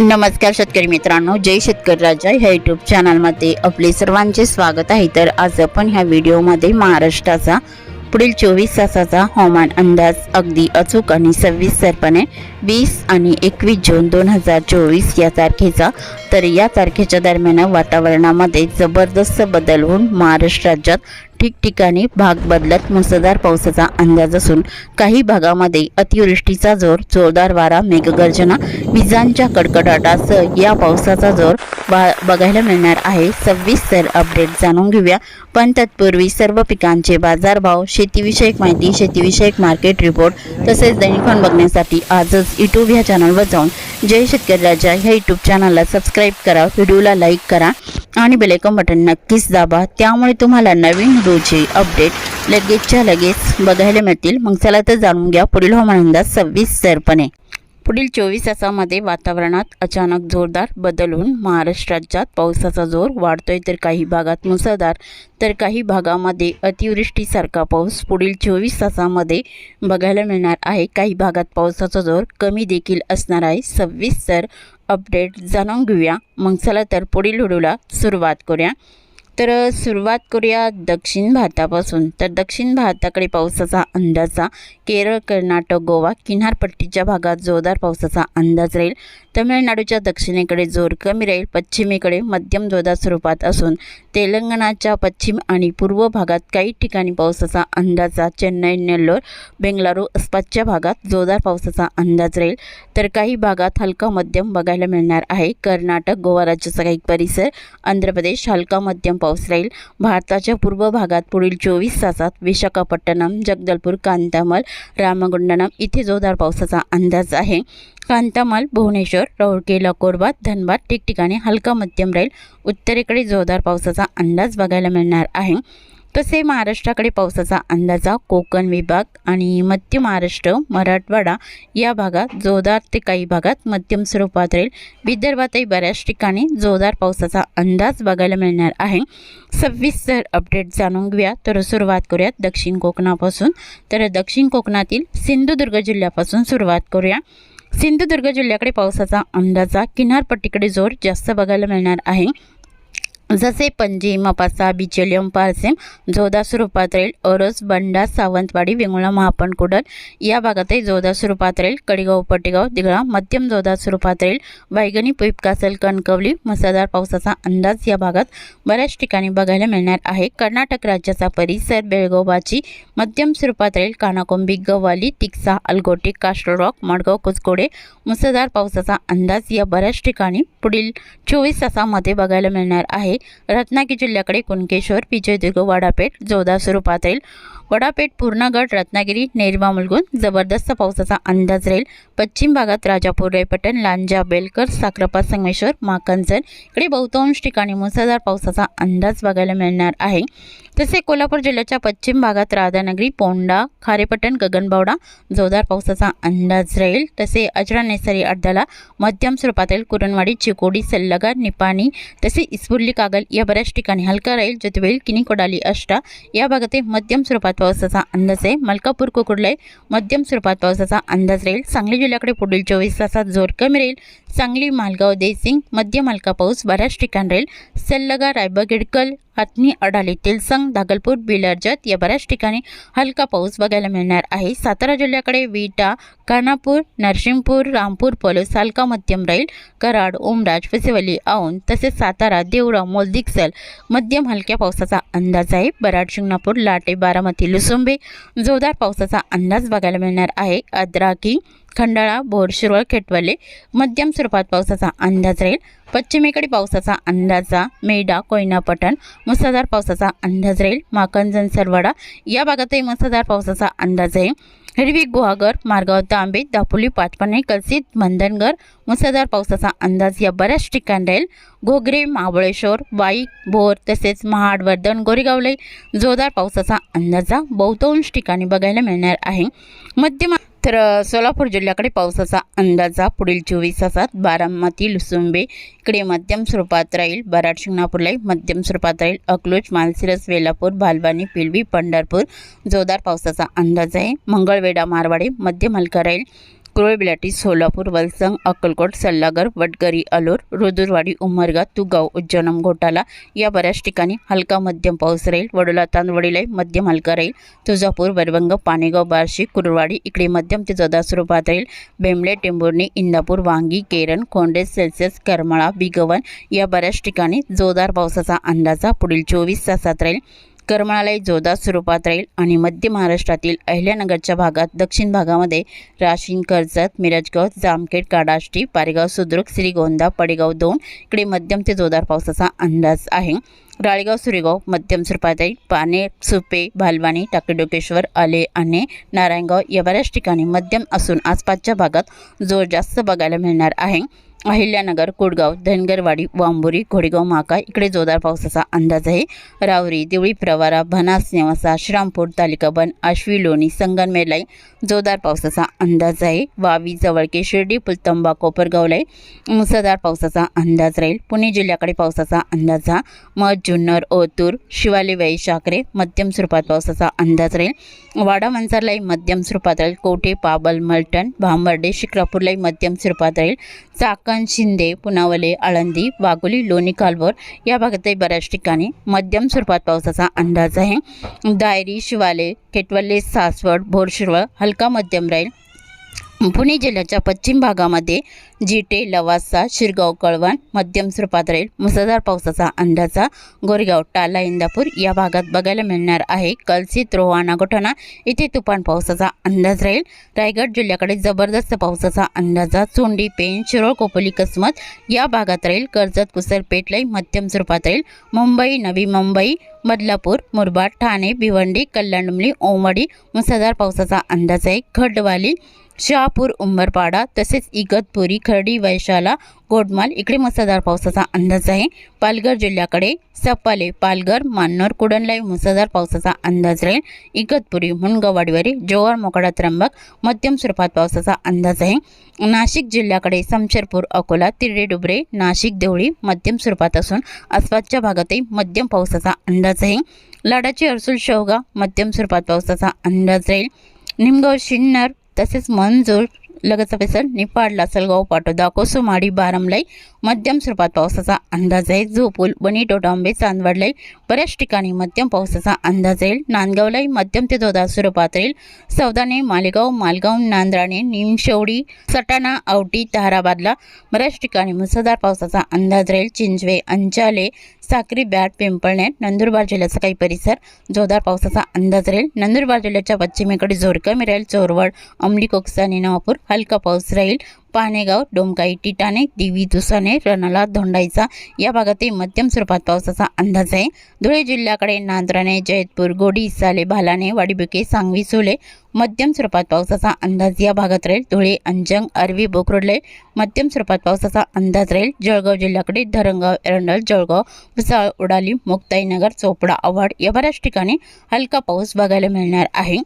नमस्कार शेतकरी मित्रांनो जय शेतकरी राजा. ह्या यूट्यूब चॅनलमध्ये आपले सर्वांचे स्वागत आहे. तर आज आपण ह्या व्हिडिओमध्ये महाराष्ट्राचा पुढील चोवीस तासाचा हवामान अंदाज अगदी अचूक आणि सविस्तरपणे वीस आणि एकवीस जून दोन हजार चोवीस या तारखेचा तर या तारखेच्या दरम्यान वातावरणामध्ये जबरदस्त बदल होऊन महाराष्ट्र राज्यात ठिकठिकाणी भाग बदलत मुसळधार पावसाचा अंदाज असून काही भागामध्ये अतिवृष्टीचा जोर जोरदार वारा मेघगर्जना विजांच्या कडकडाटासह या पावसाचा जोर बघायला मिळणार आहे. सविस्तर अपडेट जाणून घेऊया. पण तत्पूर्वी सर्व पिकांचे बाजारभाव शेतीविषयक माहिती शेतीविषयक मार्केट रिपोर्ट तसेच दैनिकन बघण्यासाठी आजच यूट्यूब ह्या चॅनलवर जाऊन जय शेतकरी राजा ह्या यूट्यूब चॅनलला सबस्क्राईब करा. व्हिडिओला लाईक करा. आणि बेलेकॉन बटन नक्कीच दाबा. त्यामुळे तुम्हाला नवीन रोजी अपडेट लगेचच्या लगेच बघायला मिळतील. मग चला तर जाणून घ्या पुढील हवामान अंदाज सविस्तरपणे पुढील चोवीस तासामध्ये वातावरणात अचानक जोरदार बदल होऊन महाराष्ट्र राज्यात पावसाचा जोर वाढतोय. तर काही भागात मुसळधार तर काही भागामध्ये अतिवृष्टीसारखा पाऊस पुढील चोवीस तासामध्ये बघायला मिळणार आहे. काही भागात पावसाचा जोर कमी देखील असणार आहे. सव्वीस तर अपडेट जाणून घेऊया. मग चला तर पुढील व्हिडिओला सुरुवात करूया. तर सुरुवात करूया दक्षिण भारतापासून. तर दक्षिण भारताकडे पावसाचा अंदाजा केरळ कर्नाटक गोवा किनारपट्टीच्या भागात जोरदार पावसाचा अंदाज राहील. तमिळनाडूच्या दक्षिणेकडे जोर कमी राहील. पश्चिमेकडे मध्यम जोरदार स्वरूपात असून तेलंगणाच्या पश्चिम आणि पूर्व भागात काही ठिकाणी पावसाचा अंदाजा चेन्नई नेल्लोर बेंगळुरू आसपासच्या भागात जोरदार पावसाचा अंदाज राहील. तर काही भागात हलका मध्यम बघायला मिळणार आहे. कर्नाटक गोवा राज्याचा काही परिसर आंध्र प्रदेश हलका मध्यम पाऊस राहील. भारताच्या पूर्व भागात पुढील चोवीस तासात विशाखापट्टणम जगदलपूर कांतामल रामगुंडनम इथे जोरदार पावसाचा अंदाज आहे. कांतामाल भुवनेश्वर राऊरकेला कोरबा धनबाद ठिकठिकाणी हलका मध्यम राहील. उत्तरेकडे जोरदार पावसाचा अंदाज बघायला मिळणार आहे. तसे महाराष्ट्राकडे पावसाचा अंदाजा कोकण विभाग आणि मध्य महाराष्ट्र मराठवाडा या भागात जोरदार ते काही भागात मध्यम स्वरूपात राहील. विदर्भातही बऱ्याच ठिकाणी जोरदार पावसाचा अंदाज बघायला मिळणार आहे. सविस्तर अपडेट जाणून घेऊया. तर सुरुवात करूयात दक्षिण कोकणापासून. तर दक्षिण कोकणातील सिंधुदुर्ग जिल्ह्यापासून सुरुवात करूया. सिंधुदुर्ग जिल्ह्याकडे पावसाचा अंदाजा किनारपट्टीकडे जोर जास्त बघायला मिळणार आहे. जसे पणजी मपासा बिचेलियम पारसेम जोरदार स्वरूपात रेल ओरस बंडा सावंतवाडी वेंगुळा महापण कुडल या भागातही जोरदार स्वरूपात रेल कडेगाव पटेगाव दिगळा मध्यम जोरदार स्वरूपात रेल वायगणी पुईपकासल कणकवली मुसळधार पावसाचा अंदाज या भागात बऱ्याच ठिकाणी बघायला मिळणार आहे. कर्नाटक राज्याचा परिसर बेळगोबाची मध्यम स्वरूपात रेल कानाकोंबी गव्हाली तिक्सा अलगोटी काष्टरॉक मडगाव कुचकोडे मुसळधार पावसाचा अंदाज या बऱ्याच ठिकाणी पुढील चोवीस तासामध्ये बघायला मिळणार आहे. रत्नागिरी जिल्ह्याकडे कुणकेश्वर विजयदुर्ग वाडापेठ जोरदार स्वरूपात राहील वडापेठ पूर्णगड रत्नागिरी नेरवा मुलगुन जबरदस्त पावसाचा अंदाज राहील. पश्चिम भागात राजापूर रेपटण लांजा बेलकर साखरपा संगमेश्वर माकंजन इकडे बहुतांश ठिकाणी मुसळधार पावसाचा अंदाज बघायला मिळणार आहे. तसे कोल्हापूर जिल्ह्याच्या पश्चिम भागात राधानगरी पोंडा खारेपटण गगनबावडा जोरदार पावसाचा अंदाज राहील. तसे अजरा नेसरी अड्डाला मध्यम स्वरूपातील कुरणवाडी चिकोडी सल्लगा निपाणी तसे इस्पुर्ली कागल या बऱ्याच ठिकाणी हलका राहील. ज्योतिवेल किनी कोडाली अष्टा. या भागातही मध्यम स्वरूपात पावसाचा अंदाज आहे. मलकापूर कुकुडलाई मध्यम स्वरूपात पावसाचा अंदाज राहील. सांगली जिल्ह्याकडे पुढील चोवीस तासात जोर कमी राहील. सांगली मालगाव देसिंग मध्यम हलका पाऊस बऱ्याच ठिकाणी राहील. सल्लगा रायबग गिडकल हातनी अडाली तेलसंग दागलपूर बिलर्जत या बऱ्याच ठिकाणी हलका पाऊस बघायला मिळणार आहे. सातारा जिल्ह्याकडे विटा कानापूर नरसिंहपूर रामपूर पलूस हलका मध्यम राहील. कराड ओमराज फसिवली औंध तसेच सातारा देवळा मोलदिक्सल मध्यम हलक्या पावसाचा अंदाज आहे. बराड शिंगणापूर लाटे बारामती लुसुंबे जोरदार पावसाचा अंदाज बघायला मिळणार आहे. अद्राकी खंडाळा बोरशिरोळ खेटवले मध्यम स्वरूपात पावसाचा अंदाज राहील. पश्चिमेकडे पावसाचा अंदाजा मेडा कोयनापटण मुसळधार पावसाचा अंदाज राहील. माकंजन सरवाडा या भागातही मुसळधार पावसाचा अंदाज आहे. हिरवी गुहागर मार्गाव तांबे दापोली पाचपणे कलसित मंदनगर मुसळधार पावसाचा अंदाज या बऱ्याच ठिकाणी राहील. घोगरे महाबळेश्वर वाई भोर तसेच महाड वर्धन गोरेगावले जोरदार पावसाचा अंदाजा बहुतांश ठिकाणी बघायला मिळणार आहे. मध्य तर सोलापूर जिल्ह्याकडे पावसाचा अंदाजा पुढील चोवीस तासात बारामती लुसुंबे इकडे मध्यम स्वरूपात राहील. बराड शिंगणापूरलाही मध्यम स्वरूपात राहील. अकलूज मालसिरस वेलापूर भालवानी पिलवी पंढरपूर जोरदार पावसाचा अंदाज आहे. मंगळवेढा मारवाडे मध्यम हलका राहील. कुरळ बिलाटी सोलापूर वलसंग अक्कलकोट सल्लागर वडगरी अलोर रुदुरवाडी उमरगा तुगाव उज्जनम घोटाला या बऱ्याच ठिकाणी हलका मध्यम पाऊस राहील. वडोला तांदवडीला मध्यम हलका राहील. तुळजापूर वरवंग पाणेगाव बार्शी कुरवाडी इकडे मध्यम ते जोरदार स्वरूपात राहील. बेंबळे टेंभुर्णी इंदापूर वांगी केरन खोंडे सेल्सिअस करमाळा बिगवन या बऱ्याच ठिकाणी जोरदार पावसाचा अंदाजा पुढील चोवीस तासात राहील. करमाळालाही जोरदार स्वरूपात राहील आणि मध्य महाराष्ट्रातील अहिल्यानगरच्या भागात दक्षिण भागामध्ये राशीन कर्जत मिरजगाव जामखेड काडाष्टी पारेगाव सुद्रुक श्रीगोंदा पडेगाव दोन इकडे मध्यम ते जोरदार पावसाचा अंदाज आहे. राळेगाव सुरेगाव मध्यम स्वरूपात राहील. पाने सुपे भालवाणी टाकेडोकेश्वर आले आणि नारायणगाव या बऱ्याच ठिकाणी मध्यम असून आसपासच्या भागात जोर जास्त बघायला मिळणार आहे. अहिल्यानगर कोडगाव धनगरवाडी वांबोरी घोडेगाव माका इकडे जोरदार पावसाचा अंदाज आहे. रावरी देवळी प्रवारा भनास नेवासा श्रामपूर तालिका बन आश्वी लोणी संगनमेरलाई जोरदार पावसाचा अंदाज आहे. वावी जवळके शिर्डी पुलतंबा कोपरगावलाई मुसळधार पावसाचा अंदाज राहील. पुणे जिल्ह्याकडे पावसाचा अंदाज हा मध जुन्नर ओतूर शिवाले शाकरे मध्यम स्वरूपात पावसाचा अंदाज राहील. वाडा मंचारलाई मध्यम स्वरूपात राहील. कोठे पाबल मलटण भांबर्डे शिक्रापूरलाई मध्यम स्वरूपात राहील. चाक चाकण शिंदे पुनावले आळंदी वाघोली लोणी कालवर या भागातही बऱ्याच ठिकाणी मध्यम स्वरूपात पावसाचा अंदाज आहे. दायरी शिवाले केटवल्ले सासवड भोरशिरवळ हलका मध्यम राहील. पुणे जिल्ह्याच्या पश्चिम भागामध्ये जिटे लवासा शिरगाव कळवण मध्यम स्वरूपात राहील. मुसळधार पावसाचा अंदाजा गोरेगाव टाला इंदापूर या भागात बघायला मिळणार आहे. कलसी रोहाणा गोठाणा इथे तुफान पावसाचा अंदाज राहील. रायगड जिल्ह्याकडे जबरदस्त पावसाचा अंदाजा. चोंडी पेन शिरोळ कोपोली कसमत या भागात राहील. कर्जत कुसर पेटलाई मध्यम स्वरूपात राहील. मुंबई नवी मुंबई बदलापूर मुरबाड ठाणे भिवंडी कल्याणमली ओमडी मुसळधार पावसाचा अंदाज आहे. खडवाली शहापूर उंबरपाडा तसेच इगतपुरी खर्डी वैशाला गोडमाल. इकडे मुसळधार पावसाचा अंदाज आहे. पालघर जिल्ह्याकडे सपाले पालघर मान्नोर कुडनलाई मुसळधार पावसाचा अंदाज राहील. इगतपुरी मुनगवाडीवरी जोवार मोकडा त्र्यंबक मध्यम स्वरूपात पावसाचा अंदाज आहे. नाशिक जिल्ह्याकडे समशेरपूर अकोला तिरडे डुबरे नाशिक देवळी मध्यम स्वरूपात असून आसपासच्या भागातही मध्यम पावसाचा अंदाज आहे. लाडाची अरसूल शेवगा मध्यम स्वरूपात पावसाचा अंदाज राहील. निमगाव शिन्नर तसेच मंजूर ಲಗತಪೆಸನ್ ನಿಪಾಡ್ಲ ಸಲ್ಗೋ ಪಾಟೋದ ಕೊಸು ಮಾಡಿ ಬಾರಂಲೈ मध्यम स्वरूपात पावसाचा अंदाज आहे. झोपूल बनी डोडांबे चांदवडलाई बऱ्याच ठिकाणी मध्यम पावसाचा अंदाज येईल नांदगावलाही मध्यम ते जोरदार स्वरूपात राहील. सौदाने मालेगाव मालगाव नांद्राणे निमशेवडी सटाणा आवटी ताराबादला बऱ्याच ठिकाणी मुसळधार पावसाचा अंदाज राहील. चिंचवे अंचाले साक्री बॅट पिंपळण्यात नंदुरबार जिल्ह्याचा काही परिसर जोरदार पावसाचा अंदाज राहील. नंदुरबार जिल्ह्याच्या पश्चिमेकडे जोर कमी राहील. चोरवड अंमली कोकसा आणि नवापूर हलका पाऊस राहील. पानेगाव डोंकाई टिटाणे दिवी दुसाने रणाला धोंडाईचा या भागातही मध्यम स्वरूपात पावसाचा अंदाज आहे. धुळे जिल्ह्याकडे नांद्राणे जयतपूर गोडी साले भालाने वाडीबुके सांगवी सोले मध्यम स्वरूपात पावसाचा अंदाज या भागात राहील. धुळे अंजंग अरवी बोकरोडले मध्यम स्वरूपात पावसाचा अंदाज राहील. जळगाव जिल्ह्याकडे धरणगाव एरंडल जळगाव भुसाळ उडाली मुक्ताईनगर चोपडा आव्हाड या बऱ्याच ठिकाणी हलका पाऊस बघायला मिळणार आहे.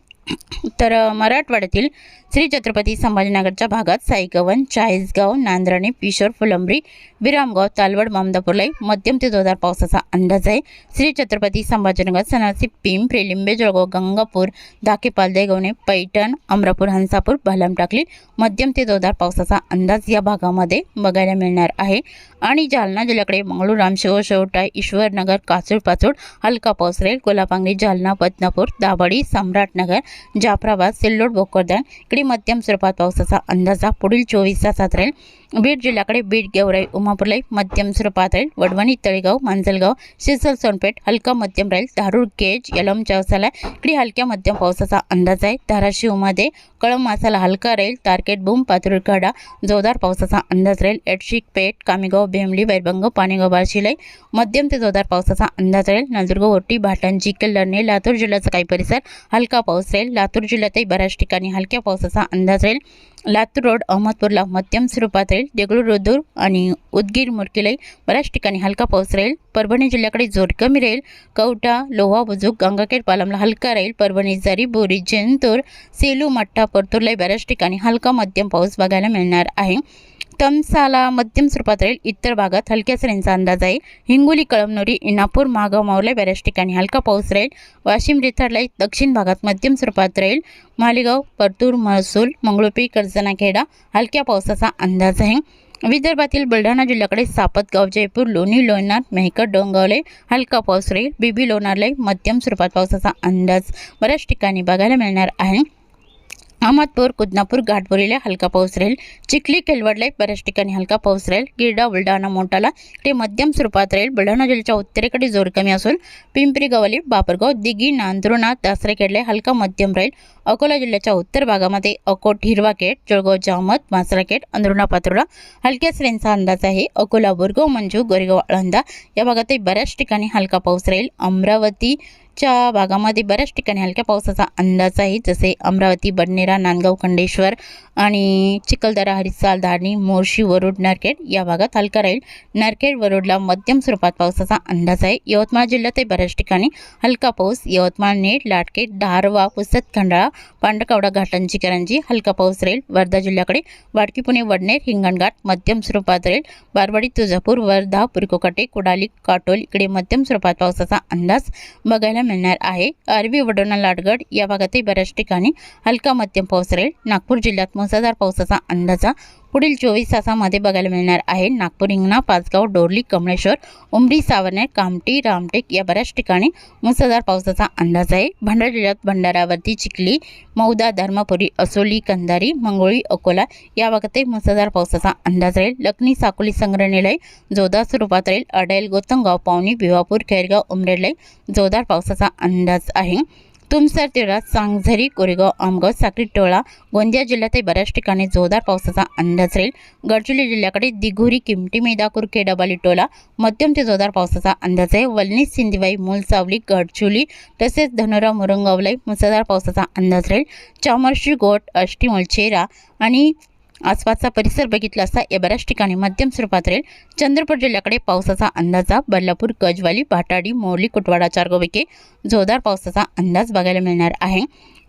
तर मराठवाड्यातील श्री छत्रपती संभाजीनगरच्या भागात साईगवन चाळीसगाव नांद्राणे पिशोर फुलंब्री विरामगाव तालवड मामदापूरलाई मध्यम ते जोरदार पावसाचा अंदाज आहे. श्री छत्रपती संभाजीनगर सनासी पिंपरी लिंबे जळगाव गंगापूर दाकेपाल देगवणे पैठण अमरापूर हंसापूर भालाम टाकली मध्यम ते जोरदार पावसाचा अंदाज या भागामध्ये बघायला मिळणार आहे. आणि जालना जिल्ह्याकडे मंगळूर रामशिव शेवटा ईश्वरनगर काचूड पाचूड हलका पाऊस राहील. कोलापांगरी जालना बदनापूर दाभाडी सम्राटनगर जाफराबाद सिल्लोड भोकरदान इकडे मध्यम स्वरूपात पावसाचा अंदाजा. पुढील चोवीस तासात राहील. बीड जिल्ह्याकडे बीड गेवराई उमापूरलाई मध्यम स्वरूपात राहील. वडवणी तळेगाव मांजलगाव शिरसल सोनपेठ हलका मध्यम राहील. धारूर केज यलम चौसाला इकडे हलक्या मध्यम पावसाचा अंदाज आहे. धाराशिवमध्ये कळम मासाला हलका राहील. तारकेट बूम पातुरखाडा जोरदार पावसाचा अंदाज राहील. एडशिक पेठ कामेगाव भेमली वैरभंग पाणेगाव बार्शीलाई मध्यम ते जोरदार पावसाचा अंदाज राहील. नंदुरगाव ओटी भाटांची चिखल लढणे लातूर जिल्ह्याचा काही परिसर हलका पाऊस राहील. लातूर जिल्ह्यातही बऱ्याच ठिकाणी हलक्या पावसाचा असा अंदाज राहील. लातूर रोड अहमदपूरला मध्यम स्वरूपात राहील. देगलूर रुदूर आणि उदगीर मुरकिलाई बऱ्याच ठिकाणी हलका पाऊस राहील. परभणी जिल्ह्याकडे जोर कमी राहील. कवटा लोहा बुजुक गंगाखेड पालमला हलका राहील. परभणी जारी बोरी जैनतूर सेलू मठ्ठा परतूरलाही बऱ्याच ठिकाणी हलका मध्यम पाऊस बघायला मिळणार आहे. तमसाला मध्यम स्वरूपात राहील. इतर भागात हलक्या सरींचा अंदाज आहे. हिंगोली कळमनुरी इनापूर मागाव मावला बऱ्याच ठिकाणी हलका पाऊस राहील. वाशिम रिथाडला दक्षिण भागात मध्यम स्वरूपात राहील. मालेगाव परतूर महसूल मंगळुपी कर्जनाखेडा हलक्या पावसाचा अंदाज आहे. विदर्भातील बुलढाणा जिल्ह्याकडे सापतगाव जयपूर लोणी लोणार मेहकर डोंगवले हलका पाऊस राहील. बीबी लोणारले मध्यम स्वरूपात पावसाचा अंदाज बऱ्याच ठिकाणी बघायला मिळणार आहे. अहमदपूर कुदनापूर घाटबोरीला हलका पाऊस राहील. चिखली केलवडला बऱ्याच ठिकाणी हलका पाऊस राहील. गिरडा बुलढाणा मोठाला ते मध्यम स्वरूपात राहील. बुलढाणा जिल्ह्याच्या उत्तरेकडे जोर कमी असून पिंपरी गवली बापरगाव दिघी नांदुरनाथ दासरेखेडला हलका मध्यम राहील. अकोला जिल्ह्याच्या उत्तर भागामध्ये अकोट हिरवाखेड जळगाव जामत मासराखेड अंदरुणा पात्रोडा हलक्या श्रेणीचा अंदाज आहे. अकोला बुरगाव मंजू गोरेगाव आळंदा या भागातही बऱ्याच ठिकाणी हलका पाऊस राहील. अमरावती च्या भागामध्ये बऱ्याच ठिकाणी हलक्या पावसाचा अंदाज आहे जसे अमरावती बडनेरा नांदगाव खंडेश्वर आणि चिखलदरा हरिसाल धारणी मोर्शी वरुड नरखेड या भागात हलका राहील. नरखेड वरुडला मध्यम स्वरूपात पावसाचा अंदाज आहे. यवतमाळ जिल्ह्यातही बऱ्याच ठिकाणी हलका पाऊस. यवतमाळ नेट लाटकेट धारवा पुसत खंडाळा पांडकावडा घाटांची करंजी हलका पाऊस राहील. वर्धा जिल्ह्याकडे वाडकी पुणे वडनेर हिंगणघाट मध्यम स्वरूपात राहील. बारवाडी तुळजापूर वर्धा पुरकोकाटे कुडाली काटोल इकडे मध्यम स्वरूपात पावसाचा अंदाज बघायला मिळणार आहे. अरबी वडोणा लाटगड या भागातही बऱ्याच ठिकाणी हलका मध्यम पाऊस राहील. नागपूर जिल्ह्यात मुसळधार पावसाचा अंदाजा पुढील चोवीस तासामध्ये बघायला मिळणार आहे नागपूर हिंगणा पाचगाव डोरली कमळेश्वर उमरी सावरनेर कामटी रामटेक या बऱ्याच ठिकाणी मुसळधार पावसाचा अंदाज आहे. भंडारा जिल्ह्यात भंडारावरती चिखली मौदा धर्मपुरी असोली कंधारी मंगोळी अकोला या भागातही मुसळधार पावसाचा अंदाज राहील. लखनी साकोली संग्रहालय जोरदार स्वरूपात राहील. अडेल गोतंगाव पावणी भिवापूर खैरगाव उमरेडलाई जोरदार पावसाचा अंदाज आहे. तुमसर तिळा सांगझरी कोरेगाव आमगाव साक्री टोळा गोंदिया जिल्ह्यातही बऱ्याच ठिकाणी जोरदार पावसाचा अंदाज राहील. गडचिरोली जिल्ह्याकडे दिघोरी किमटी मेदापूर केडाबाली टोला मध्यम ते जोरदार पावसाचा अंदाज आहे. वलनी सिंधीबाई मुलसावली गडचुली तसेच धनोरा मुरंगावलाई मुसळधार पावसाचा अंदाज राहील. चामर्शी गोट अष्टी मुलचेरा आणि आसपासचा परिसर बघितला असता या बऱ्याच ठिकाणी मध्यम स्वरूपात राहील. चंद्रपूर जिल्ह्याकडे पावसाचा अंदाजा बल्लापूर गजवाली भाटाडी मोरली कुटवाडा चारगोबेके जोरदार पावसाचा अंदाज बघायला मिळणार आहे.